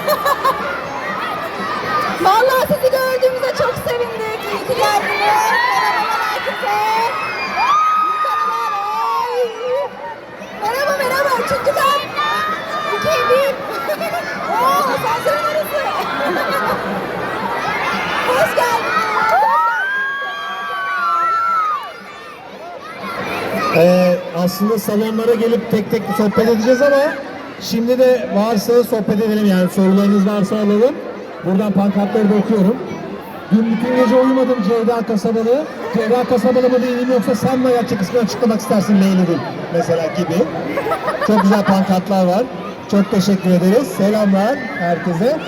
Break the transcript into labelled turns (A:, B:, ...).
A: Vallahi sizi gördüğümüzde çok sevindik. İyi ki geldiniz. Merhabalar herkese. Merhabalar. Merhaba merhaba. Kat. İki bir. Oo asansörün arası. Hoş geldiniz.
B: Ee, aslında salonlara gelip tek tek sohbet edeceğiz ama şimdi de varsa sohbet edelim yani sorularınız varsa alalım. Buradan pankartları da okuyorum. Dün bütün gece uyumadım Cevda Kasabalı. Cevda Kasabalı mı değilim yoksa sen mi gerçek ismini açıklamak istersin Leyli'nin mesela gibi. Çok güzel pankartlar var. Çok teşekkür ederiz. Selamlar herkese.